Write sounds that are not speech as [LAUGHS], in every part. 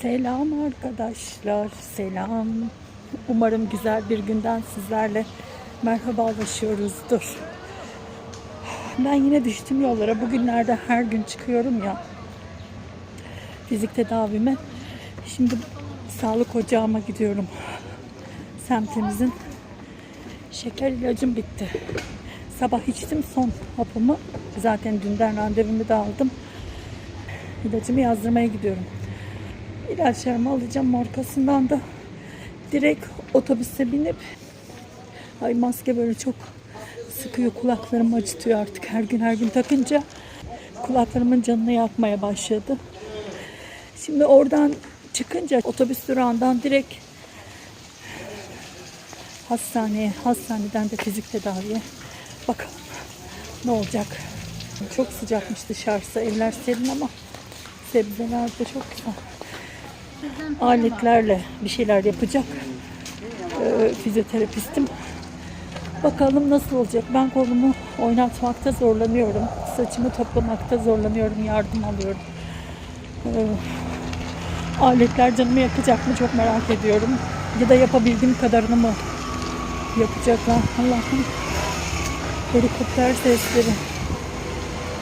Selam arkadaşlar, selam. Umarım güzel bir günden sizlerle merhabalaşıyoruzdur. Ben yine düştüm yollara. Bugünlerde her gün çıkıyorum ya. Fizik tedavime. Şimdi sağlık ocağıma gidiyorum. Semtimizin şeker ilacım bitti. Sabah içtim son hapımı. Zaten dünden randevumu da aldım. İlacımı yazdırmaya gidiyorum. İlaçlarımı alacağım arkasından da direkt otobüse binip ay maske böyle çok sıkıyor kulaklarımı acıtıyor artık her gün her gün takınca kulaklarımın canını yakmaya başladı. Şimdi oradan çıkınca otobüs durağından direkt hastaneye, hastaneden de fizik tedaviye bakalım ne olacak. Çok sıcakmış dışarısı, evler serin ama sebzeler de çok güzel aletlerle bir şeyler yapacak ee, fizyoterapistim. Bakalım nasıl olacak. Ben kolumu oynatmakta zorlanıyorum. Saçımı toplamakta zorlanıyorum. Yardım alıyorum. Ee, aletler canımı yakacak mı çok merak ediyorum. Ya da yapabildiğim kadarını mı yapacaklar. Allah'ım. Helikopter sesleri.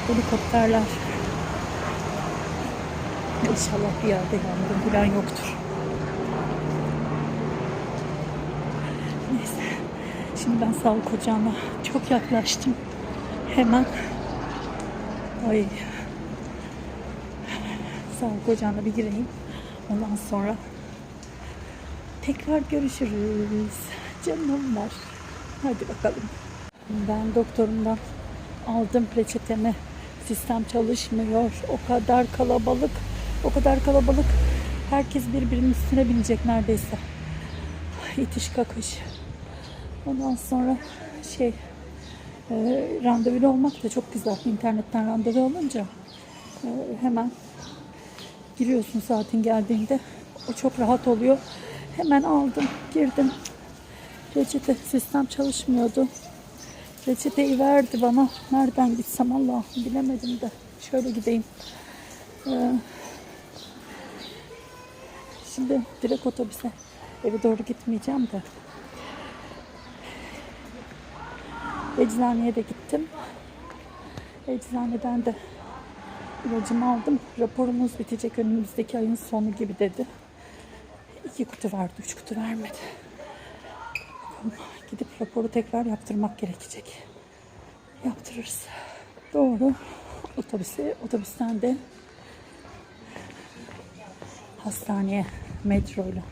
Helikopterler. İnşallah bir yerde yangın falan yoktur. Neyse. Şimdi ben sağlık ocağına çok yaklaştım. Hemen ay sağlık ocağına bir gireyim. Ondan sonra tekrar görüşürüz. Canım var. Hadi bakalım. Ben doktorumdan aldım reçetemi. Sistem çalışmıyor. O kadar kalabalık. O kadar kalabalık. Herkes birbirinin üstüne binecek neredeyse. İtiş kakış. Ondan sonra şey e, randevulu olmak da çok güzel. İnternetten randevu olunca e, hemen giriyorsun saatin geldiğinde. O çok rahat oluyor. Hemen aldım, girdim. Reçete sistem çalışmıyordu. Reçeteyi verdi bana. Nereden gitsem Allah'ım bilemedim de. Şöyle gideyim. Ee, şimdi direkt otobüse eve doğru gitmeyeceğim de. Eczaneye de gittim. Eczaneden de ilacımı aldım. Raporumuz bitecek önümüzdeki ayın sonu gibi dedi. İki kutu verdi, üç kutu vermedi. Gidip raporu tekrar yaptırmak gerekecek. Yaptırırız. Doğru. Otobüse, otobüsten de hastaneye metroyla.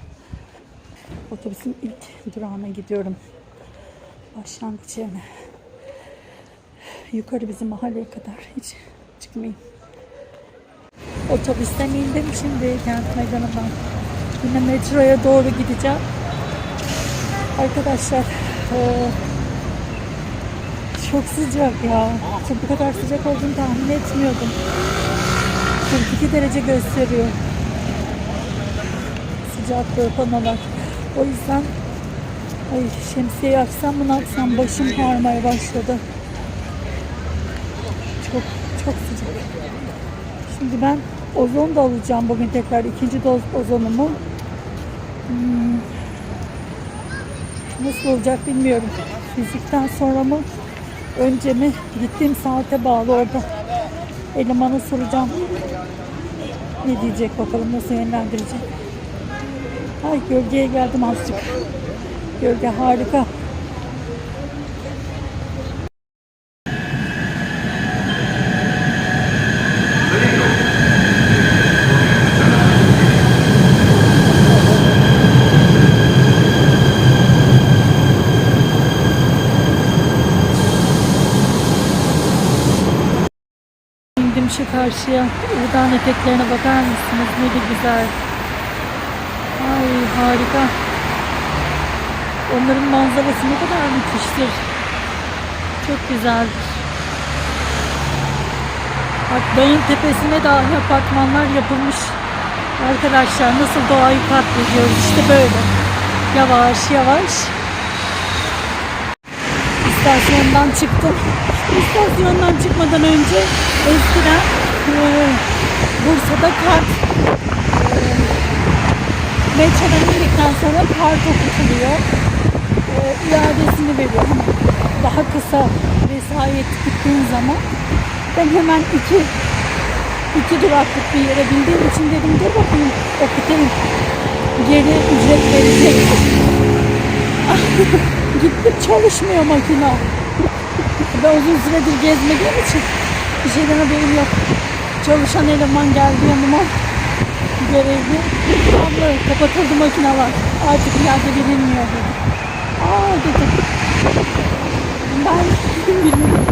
Otobüsün ilk durağına gidiyorum. Başlangıç yerine. Yukarı bizim mahalleye kadar hiç çıkmayayım. Otobüsten indim şimdi kent meydanından. Yine metroya doğru gideceğim. Arkadaşlar çok sıcak ya. Çok bu kadar sıcak olduğunu tahmin etmiyordum. 42 derece gösteriyor. Sıcaklığı panolar. O yüzden ay şemsiyeyi açsam mı ne yapsam başım ağrımaya başladı. Çok çok sıcak. Şimdi ben ozon da alacağım bugün tekrar ikinci doz ozonumu. Hmm, Nasıl olacak bilmiyorum. Fizikten sonra mı? Önce mi? Gittiğim saate bağlı orada. Elemana soracağım. Ne diyecek bakalım nasıl yönlendirecek. Ay gölgeye geldim azıcık. Gölge harika. İndim şu karşıya. Uludağ'ın eteklerine bakar mısınız? Ne de güzel. Ay harika. Onların manzarası ne kadar müthiştir. Çok güzeldir. Bak dağın tepesine dahi apartmanlar yapılmış. Arkadaşlar nasıl doğayı katlediyoruz işte böyle. Yavaş yavaş. İstasyondan çıktım. İstasyondan çıkmadan önce eskiden Bursa'da kart metrodan indikten sonra kart okutuluyor. İadesini veriyor. Hani daha kısa vesayet gittiğin zaman ben hemen iki iki duraklık bir yere bildiğim için dedim dur bakayım okutayım. Geri ücret verecektir. [LAUGHS] Gittim çalışmıyor makina. Ben uzun süredir gezmediğim için bir şeyden haberim yok. Çalışan eleman geldi yanıma. Görevli. Abla kapatıldı makineler. Artık ileride verilmiyor dedi. Aa dedim. Ben bilmiyorum.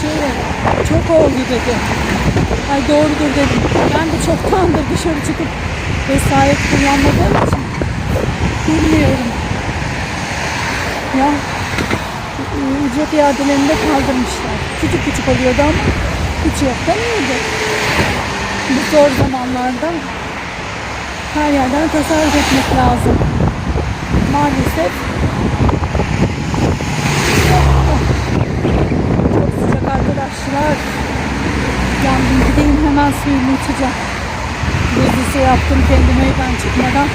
Şöyle çok oldu dedi. Ay doğrudur dedim. Ben de çoktandır dışarı çıkıp vesayet kullanmadığım için bilmiyorum. Ya ücret iadelerinde kaldırmışlar. Küçük küçük oluyordu ama hiç yoktan iyiydi. Bu zor zamanlarda her yerden tasarruf etmek lazım. Maalesef çok sıcak arkadaşlar. Yandım gideyim hemen suyumu içeceğim. Buzlusu yaptım kendime evden çıkmadan.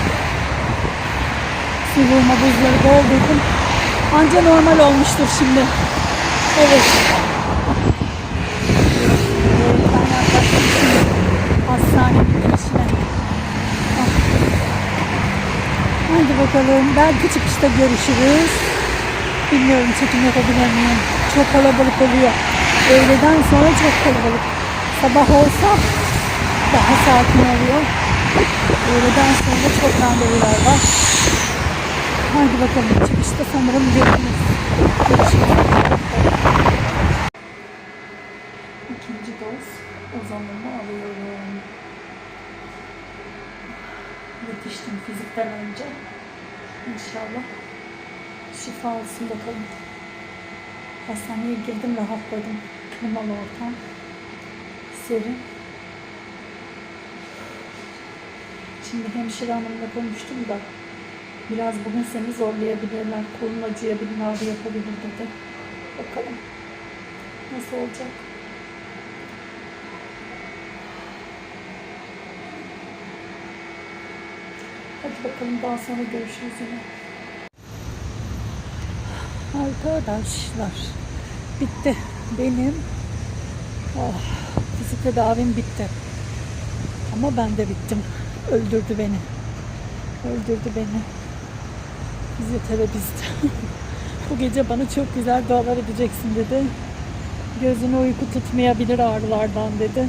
Sıvırma buzları doldurdum. Anca normal olmuştur şimdi. Evet. Ah. Hadi bakalım. Belki çıkışta görüşürüz. Bilmiyorum çekim yapabilir miyim? Çok kalabalık oluyor. Öğleden sonra çok kalabalık. Sabah olsa daha sakin oluyor. Öğleden sonra çok randevular var. Hadi bakalım çıkışta sanırım. Görüşürüz. İkinci doz ozanımı alıyorum. Yetiştim fizikten önce. İnşallah şifa olsun bakalım. Hastaneye girdim rahatladım. Klimalı ortam. Serin. Şimdi hemşire hanımla konuştum da biraz bugün seni zorlayabilirler. Kolun acıyabilir, ağrı yapabilir dedi. Bakalım nasıl olacak. Hadi bakalım daha sonra görüşürüz yine. Arkadaşlar bitti. Benim oh, fizik tedavim bitti. Ama ben de bittim. Öldürdü beni. Öldürdü beni. Fizyoterapist. [LAUGHS] Bu gece bana çok güzel dualar edeceksin dedi. Gözüne uyku tutmayabilir ağrılardan dedi.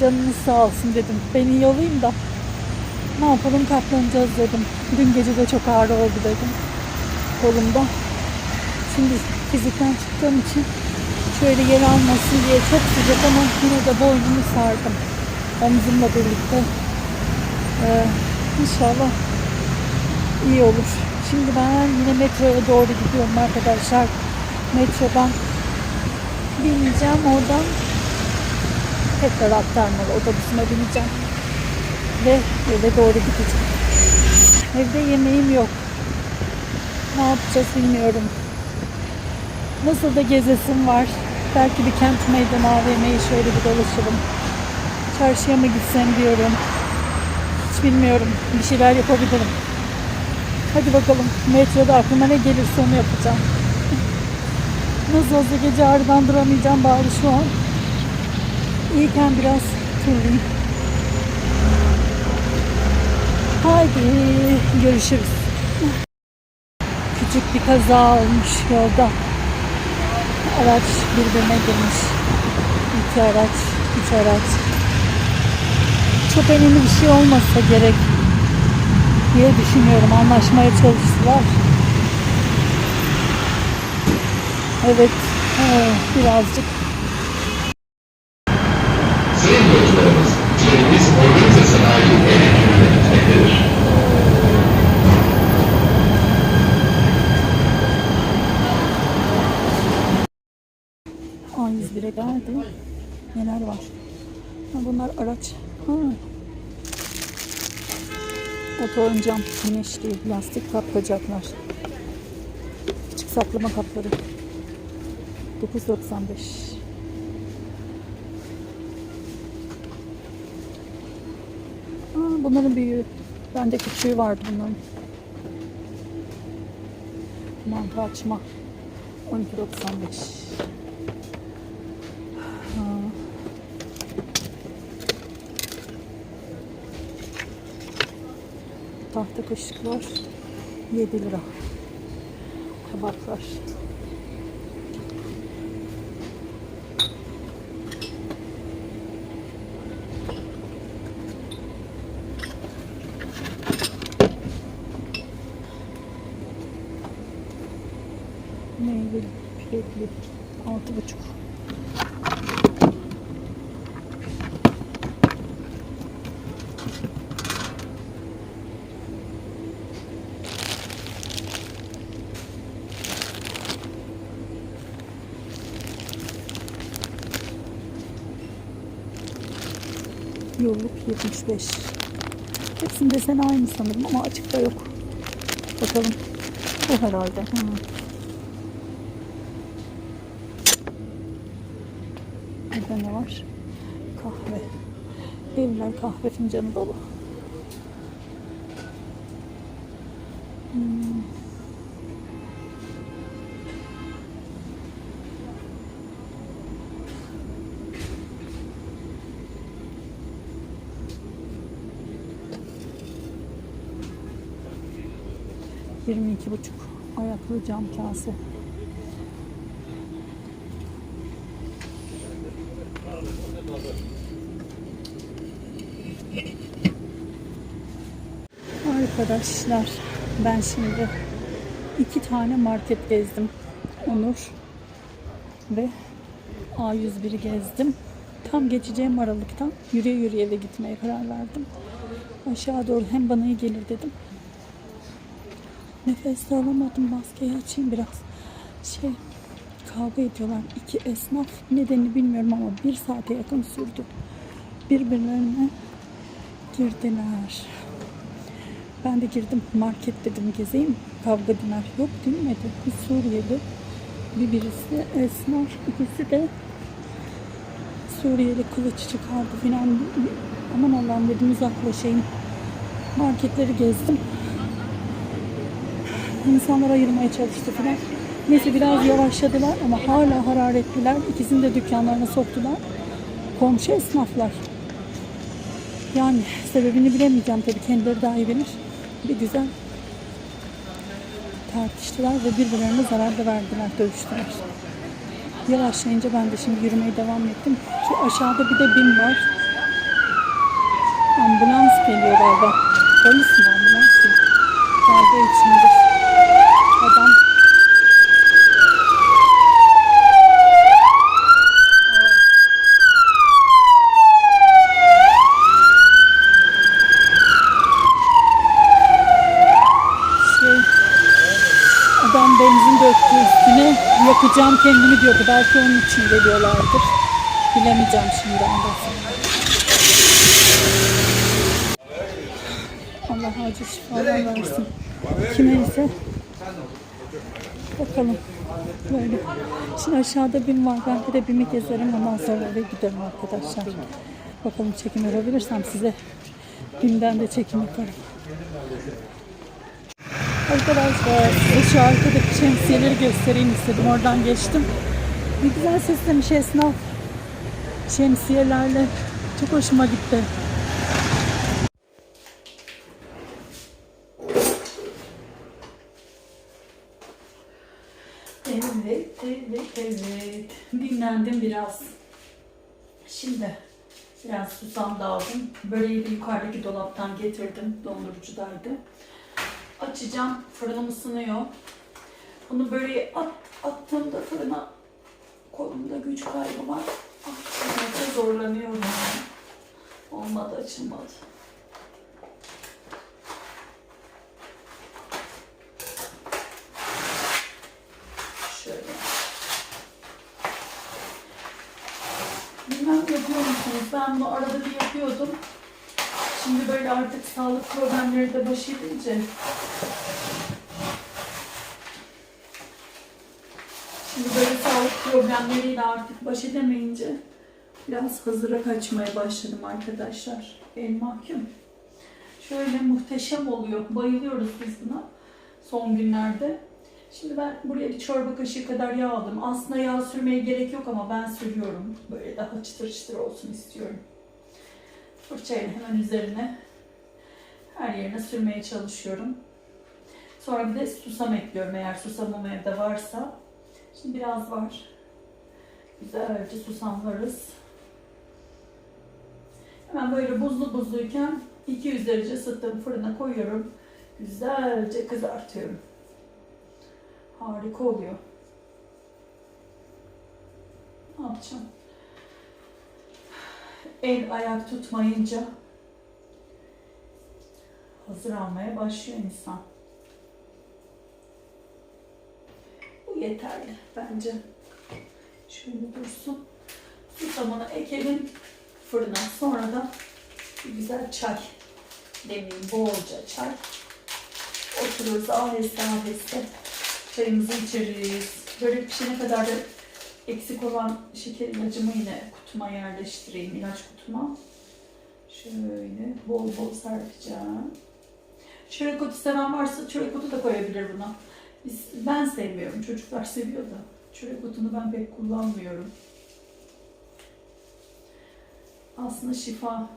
Canınız sağ olsun dedim. Ben iyi da ne yapalım katlanacağız dedim. Dün gece de çok ağrı oldu dedim. Kolumda. Şimdi fizikten çıktığım için şöyle yer almasın diye çok sıcak ama yine de boynumu sardım. Omzumla birlikte. Ee, inşallah iyi olur. Şimdi ben yine metroya doğru gidiyorum arkadaşlar. Metrodan bineceğim oradan tekrar aktarmalı otobüsüme bineceğim ve eve doğru gideceğim. Evde yemeğim yok. Ne yapacağız bilmiyorum. Nasıl da gezesim var. Belki bir kent meydanı AVM'yi şöyle bir dolaşırım. Çarşıya mı gitsem diyorum. Hiç bilmiyorum. Bir şeyler yapabilirim. Hadi bakalım. Metroda aklıma ne gelirse onu yapacağım. Nasıl olsa gece ağrıdan duramayacağım bari şu an. İyiyken biraz turlayayım. Haydi görüşürüz. Küçük bir kaza olmuş yolda. Araç birbirine girmiş. İki araç, üç araç. Çok önemli bir şey olmasa gerek diye düşünüyorum. Anlaşmaya çalıştılar. Evet, evet birazcık Sayın yolcularımız, trenimiz organize sanayi endüstrilerine gitmektedir. A101'e geldi. Neler var? Ha, bunlar araç. Ha. Oto ön cam güneşli lastik kaplayacaklar. Küçük saklama kapları. 9.95 Aa, bunların büyüğü. Bende küçüğü vardı bunların. Mantı açma. 12.95 Ha. Tahta kaşıklar 7 lira. Tabaklar. Meyveli, pipetli. Altı buçuk. 75. Hepsinin deseni aynı sanırım ama açıkta yok. Bakalım. Bu herhalde. Hı. Burada ne var? Kahve. Evler kahve fincanı dolu. Buçuk ayaklı cam kase. Arkadaşlar ben şimdi iki tane market gezdim. Onur ve A101'i gezdim. Tam geçeceğim aralıktan yürüye yürüye eve gitmeye karar verdim. Aşağı doğru hem bana iyi gelir dedim. Nefes alamadım maskeyi açayım biraz. Şey kavga ediyorlar. İki esnaf nedenini bilmiyorum ama bir saate yakın sürdü. Birbirlerine girdiler. Ben de girdim market dedim gezeyim. Kavga dinler yok dinmedi. Bir Suriyeli bir birisi esnaf ikisi de Suriyeli kılıç çıkardı filan. Aman Allah'ım dedim uzaklaşayım. Marketleri gezdim. İnsanlar ayırmaya çalıştı filan. Neyse biraz yavaşladılar ama hala hararetliler. İkisini de dükkanlarına soktular. Komşu esnaflar. Yani sebebini bilemeyeceğim tabii kendileri daha iyi bilir. Bir güzel tartıştılar ve birbirlerine zarar da verdiler, dövüştüler. Yavaşlayınca ben de şimdi yürümeye devam ettim. Şu aşağıda bir de bin var. Ambulans geliyor galiba. Polis mi ambulans? Kavga içindir. Yakacağım kendimi diyordu. Belki onun için geliyorlardır. Bilemeyeceğim şimdi sonra. Allah acil şifalar versin. Kime ise bakalım. Böyle. Şimdi aşağıda BİM var. Ben bir de BİM'i gezerim. Ondan sonra eve giderim arkadaşlar. Bakalım çekim yapabilirsem size BİM'den de çekim yaparım. Arkadaşlar şu arkadaki şemsiyeleri göstereyim istedim. Oradan geçtim. Ne güzel süslemiş esnaf. Şemsiyelerle. Çok hoşuma gitti. Evet, evet, evet. Dinlendim biraz. Şimdi biraz susam da aldım. Böreği yukarıdaki dolaptan getirdim. Dondurucudaydı. Açacağım. Fırınım ısınıyor. Bunu böreği at, attığımda fırına kolumda güç kaybı var. Açmakta zorlanıyorum. Yani. Olmadı, açılmadı. Şöyle. Bilmem yapıyor? Ben bunu arada bir yapıyordum. Şimdi böyle artık sağlık problemleri de baş edince Şimdi böyle sağlık problemleriyle artık baş edemeyince biraz hazıra kaçmaya başladım arkadaşlar. El mahkum. Şöyle muhteşem oluyor. Bayılıyoruz biz buna son günlerde. Şimdi ben buraya bir çorba kaşığı kadar yağ aldım. Aslında yağ sürmeye gerek yok ama ben sürüyorum. Böyle daha çıtır çıtır olsun istiyorum. Fırçayla hemen üzerine her yerine sürmeye çalışıyorum. Sonra bir de susam ekliyorum eğer susamım evde varsa. Şimdi biraz var. Güzelce susamlarız. Hemen böyle buzlu buzluyken 200 derece ısıttığım fırına koyuyorum. Güzelce kızartıyorum. Harika oluyor. Ne yapacağım? El ayak tutmayınca hazır almaya başlıyor insan. Bu yeterli bence. Şöyle dursun. Susamını ekelim fırına. Sonra da güzel çay demleyeyim. Bolca çay. Otururuz aheste aheste çayımızı içeriz. Böyle pişene kadar da eksik olan şeker ilacımı yine kutuma yerleştireyim. ilaç kutuma. Şöyle bol bol serpeceğim. Çörek otu seven varsa çörek otu da koyabilir buna. Ben sevmiyorum. Çocuklar seviyor da. Çörek otunu ben pek kullanmıyorum. Aslında şifa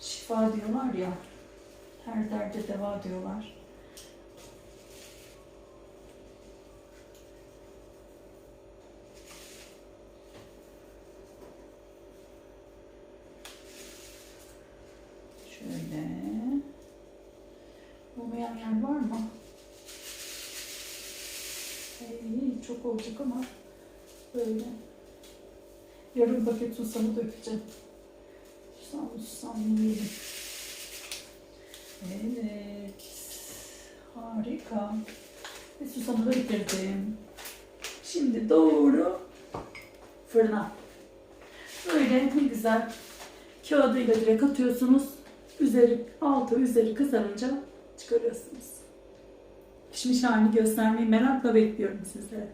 şifa diyorlar ya. Her derde deva diyorlar. Şöyle. Olmayan yer var mı? Hey, çok olacak ama böyle. Yarım paket susamı dökeceğim. Susam, susam yiyelim. Evet. Harika. Ve susamı da bitirdim. Şimdi doğru fırına. Böyle ne güzel kağıdıyla direkt atıyorsunuz. Üzeri, altı üzeri kızarınca çıkarıyorsunuz. Pişmiş halini göstermeyi merakla bekliyorum sizlere.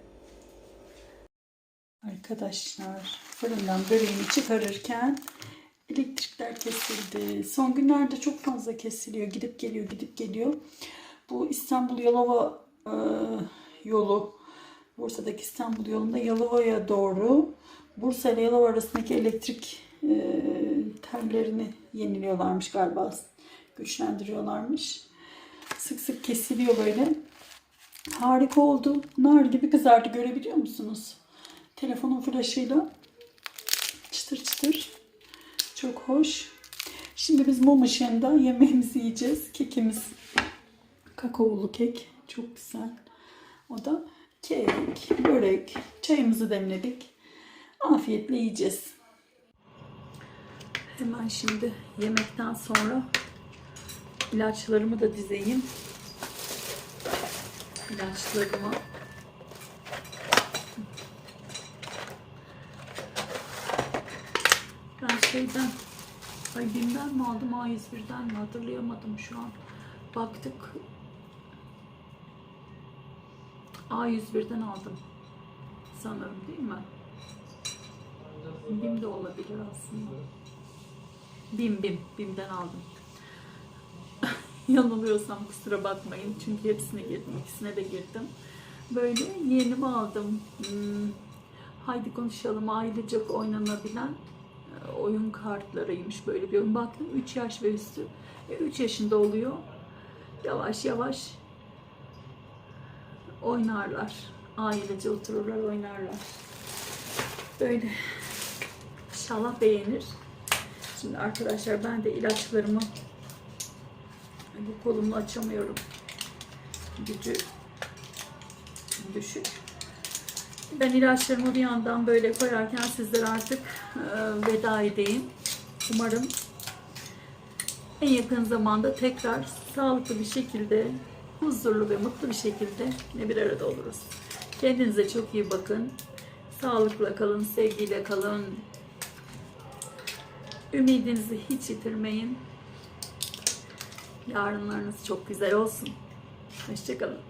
Arkadaşlar fırından böreğini çıkarırken elektrikler kesildi. Son günlerde çok fazla kesiliyor. Gidip geliyor, gidip geliyor. Bu İstanbul Yalova e, yolu, Bursa'daki İstanbul yolunda Yalova'ya doğru Bursa ile Yalova arasındaki elektrik e, tellerini yeniliyorlarmış galiba. Güçlendiriyorlarmış. Sık sık kesiliyor böyle. Harika oldu. Nar gibi kızardı. Görebiliyor musunuz? Telefonun flaşıyla çıtır çıtır. Çok hoş. Şimdi biz mum ışığında yemeğimizi yiyeceğiz. Kekimiz kakaolu kek. Çok güzel. O da kek, börek, çayımızı demledik. Afiyetle yiyeceğiz. Hemen şimdi yemekten sonra ilaçlarımı da dizeyim. İlaçlarımı Ben şeyden ay BİM'den mi aldım A101'den mi hatırlayamadım şu an. Baktık A101'den aldım sanırım değil mi? BİM de olabilir aslında. BİM BİM BİM'den aldım. [LAUGHS] Yanılıyorsam kusura bakmayın çünkü hepsine girdim ikisine de girdim. Böyle yeğenimi aldım. Hmm, haydi konuşalım ailecek oynanabilen e, oyun kartlarıymış böyle bir oyun. Baktım 3 yaş ve üstü. 3 yaşında oluyor. Yavaş yavaş oynarlar. Ailece otururlar oynarlar. Böyle İnşallah beğenir. Şimdi arkadaşlar ben de ilaçlarımı bu kolumla açamıyorum. Gücü düşük. Ben ilaçlarımı bir yandan böyle koyarken sizlere artık e, veda edeyim. Umarım en yakın zamanda tekrar sağlıklı bir şekilde, huzurlu ve mutlu bir şekilde ne bir arada oluruz. Kendinize çok iyi bakın. Sağlıkla kalın, sevgiyle kalın. Ümidinizi hiç yitirmeyin. Yarınlarınız çok güzel olsun. Hoşçakalın.